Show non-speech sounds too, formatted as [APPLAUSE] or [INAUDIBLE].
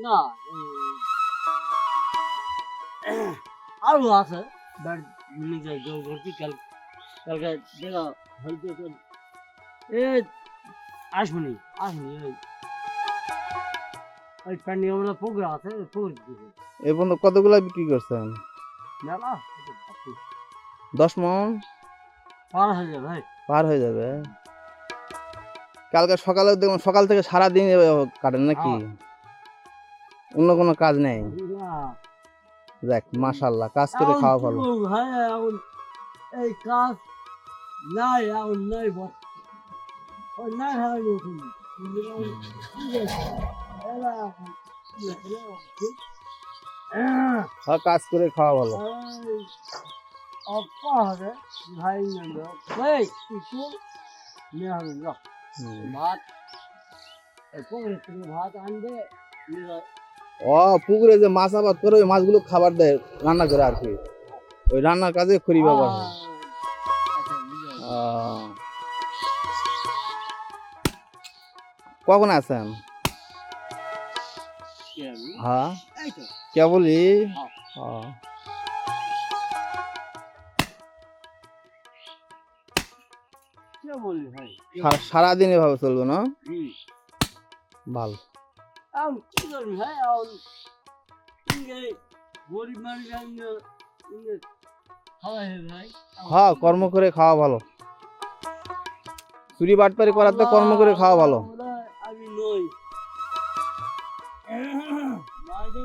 না এই, [COUGHS] আরও আছে বাট নিজে জোর করছি কাল কালকে দেখা হয়তো এ আসবনি আসবনি ওই ওই পুকুর আছে পুকুর দিকে। এ পর্যন্ত কতগুলা বিক্রি করছেন? মেলা দশ মন? পার হয়ে যাবে ভাই। পার হয়ে যাবে? কালকে সকালে দেখুন সকাল থেকে সারা দিন কাটেন নাকি? হ্যাঁ। অন্য কোনো কাজ নেই। দেখ মাশাল্লাহ কাজ করে খাওয়া ভালো। এই কাজ নাই এখন নাই নাই হয় হ্যাঁ, কাজ করে খাওয়া ভালো। অপ্পা হবে। ভাই ভাই একটু নিয়ে হবে ভাত ভাত আনবে ও পুকুরে যে মাছ আবাদ করে ওই মাছগুলো খাবার দেয় রান্না করে আর কি। ওই রান্নার কাজে খড়ি ব্যবহার হয়। কখন আছেন? হ্যাঁ? কে বলি সারাদিন এভাবে চলবে না? ভালো। এখন কি করবি ভাই এখন গরিব মানুষ হ্যাঁ কর্ম করে খাওয়া ভালো। চুরি বাটপারি করার তো কর্ম করে খাওয়া ভালো। আমরা আমি নই। মাঝে